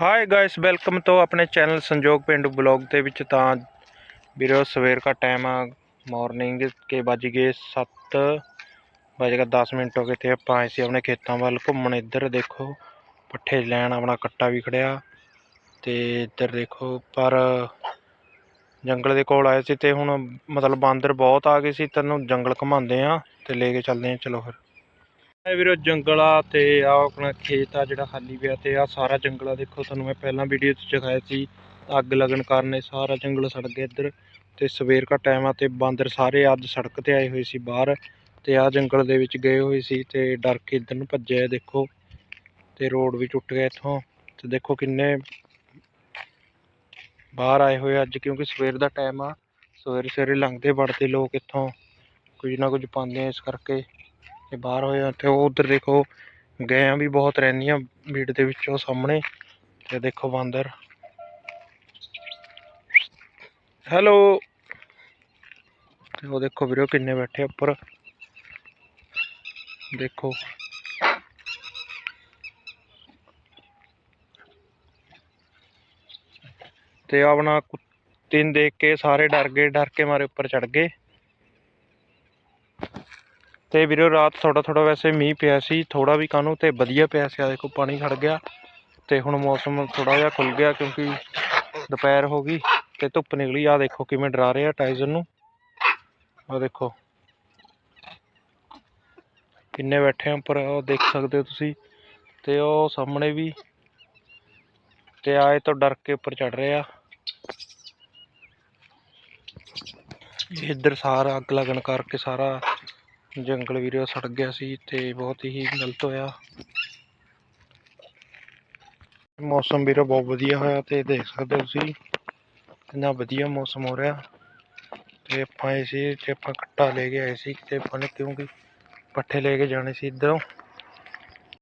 High guys welcome ਤੋਂ ਆਪਣੇ channel Sanjog ਪਿੰਡ ਬਲੌਗ ਦੇ ਵਿੱਚ ਤਾਂ ਵੀਰੋ ਸਵੇਰ ਦਾ ਟਾਈਮ ਆ ਮਾਰਨਿੰਗ ਕੇ ਵੱਜ ਗਏ 7 ਵੱਜ ਕੇ 10 ਮਿੰਟ ਹੋ ਗਏ ਤੇ ਆਪਾਂ ਆਏ ਸੀ ਆਪਣੇ ਖੇਤਾਂ ਵੱਲ ਘੁੰਮਣ। ਇੱਧਰ ਦੇਖੋ ਪੱਠੇ ਲੈਣ ਆਪਣਾ ਕੱਟਾ ਵੀ ਖੜਿਆ ਤੇ ਇੱਧਰ ਦੇਖੋ ਪਰ ਜੰਗਲ ਦੇ ਕੋਲ ਆਏ ਸੀ ਤੇ ਹੁਣ ਮਤਲਬ ਬਾਂਦਰ ਬਹੁਤ ਆ ਗਏ ਸੀ, ਤੈਨੂੰ ਜੰਗਲ ਘੁਮਾਉਂਦੇ ਆ ਤੇ ਲੈ ਕੇ ਚੱਲਦੇ ਆ, ਚਲੋ ਫਿਰ। ਇਹ ਵੀਰੋ ਜੰਗਲ ਆ ਤੇ ਆ ਆਪਣਾ ਖੇਤ ਆ ਜਿਹੜਾ ਖਾਲੀ ਪਿਆ ਤੇ ਆ ਸਾਰਾ ਜੰਗਲ ਆ ਦੇਖੋ, ਤੁਹਾਨੂੰ ਮੈਂ ਪਹਿਲਾਂ ਵੀਡੀਓ 'ਚ ਦਿਖਾਇਆ ਸੀ। ਅੱਗ ਲੱਗਣ ਕਾਰਨ ਇਹ ਸਾਰਾ ਜੰਗਲ ਸੜ ਗਿਆ ਇੱਧਰ ਤੇ ਸਵੇਰ ਦਾ ਟਾਈਮ ਆ ਤੇ ਬਾਂਦਰ ਸਾਰੇ ਅੱਜ ਸੜਕ ਤੇ ਆਏ ਹੋਏ ਸੀ ਬਾਹਰ ਤੇ ਆ ਜੰਗਲ ਦੇ ਵਿੱਚ ਗਏ ਹੋਏ ਸੀ ਤੇ ਡਰ ਕੇ ਇੱਧਰ ਨੂੰ ਭੱਜਿਆ ਦੇਖੋ ਤੇ ਰੋਡ ਵੀ ਟੁੱਟ ਗਿਆ ਇੱਥੋਂ ਤੇ ਦੇਖੋ ਕਿੰਨੇ ਬਾਹਰ ਆਏ ਹੋਏ ਅੱਜ ਕਿਉਂਕਿ ਸਵੇਰ ਦਾ ਟਾਈਮ ਆ ਸਵੇਰੇ ਸਵੇਰੇ ਲੰਘਦੇ ਵੜਦੇ ਲੋਕ ਇੱਥੋਂ ਕੁਝ ਨਾ ਕੁਝ ਪਾਉਂਦੇ ਆ ਇਸ ਕਰਕੇ। ਤੇ ਬਾਹਰ ਹੋਏ ਆ ਤੇ ਉਹ ਉਧਰ ਦੇਖੋ ਗਾਂ ਵੀ ਬਹੁਤ ਰਹਿੰਦੀਆਂ ਬੀੜ ਦੇ ਵਿੱਚ ਉਹ ਸਾਹਮਣੇ ਤੇ ਦੇਖੋ ਬਾਂਦਰ। ਹੈਲੋ ਤੇ ਉਹ ਦੇਖੋ ਵੀਰੋ ਕਿੰਨੇ ਬੈਠੇ ਉੱਪਰ। ਦੇਖੋ। ਤੇ ਆਪਣਾ ਕੁੱਤੇ ਦੇਖ ਕੇ ਸਾਰੇ ਡਰ ਗਏ, ਡਰ ਕੇ ਮਾਰੇ ਉੱਪਰ ਚੜ ਗਏ। ਤੇ ਵੀਰੋ, ਰਾਤ ਥੋੜਾ ਥੋੜਾ ਵੈਸੇ ਮੀਂਹ ਪਿਆ ਸੀ ਥੋੜਾ ਵੀ ਕਾਹਨੂੰ ਤੇ ਵਧੀਆ ਪਿਆ ਸੀ। ਆ ਦੇਖੋ, ਪਾਣੀ ਖੜ ਗਿਆ ਤੇ ਹੁਣ ਮੌਸਮ ਥੋੜਾ ਜਿਹਾ ਖੁੱਲ ਗਿਆ ਕਿਉਂਕਿ ਦੁਪਹਿਰ ਹੋ ਗਈ ਤੇ ਧੁੱਪ ਨਿਕਲੀ। ਆ ਦੇਖੋ ਕਿਵੇਂ ਡਰਾ ਰਿਹਾ ਆ ਟਾਈਜ਼ਨ ਨੂੰ। ਆ ਦੇਖੋ, ਕਿੰਨੇ ਬੈਠੇ ਆ ਉੱਪਰ ਉਹ ਦੇਖ ਸਕਦੇ ਹੋ ਤੁਸੀਂ ਤੇ ਉਹ ਸਾਹਮਣੇ ਵੀ ਤੇ ਆਏ ਤੋਂ ਡਰ ਕੇ ਉੱਪਰ ਚੜ ਰਹੇ ਆ। ਇੱਧਰ ਸਾਰਾ ਅੱਗ ਲੱਗਣ ਕਰਕੇ ਸਾਰਾ ਜੰਗਲ ਵੀਰੇ ਸੜ ਗਿਆ ਸੀ ਤੇ ਬਹੁਤ ਹੀ ਗਲਤ ਹੋਇਆ। ਮੌਸਮ ਵੀਰੇ ਬਹੁਤ ਵਧੀਆ ਹੋਇਆ ਤੇ ਦੇਖ ਸਕਦੇ ਹੋ ਤੁਸੀਂ, ਕਿੰਨਾ ਵਧੀਆ ਮੌਸਮ ਹੋ ਰਿਹਾ। ਤੇ ਆਪਾਂ ਆਏ ਸੀ, ਤੇ ਆਪਾਂ ਕੱਟਾ ਲੈ ਕੇ ਆਏ ਸੀ ਤੇ ਆਪਾਂ ਨੇ ਕਿਉਂਕਿ ਪੱਠੇ ਲੈ ਕੇ ਜਾਣੇ ਸੀ ਇੱਧਰੋਂ।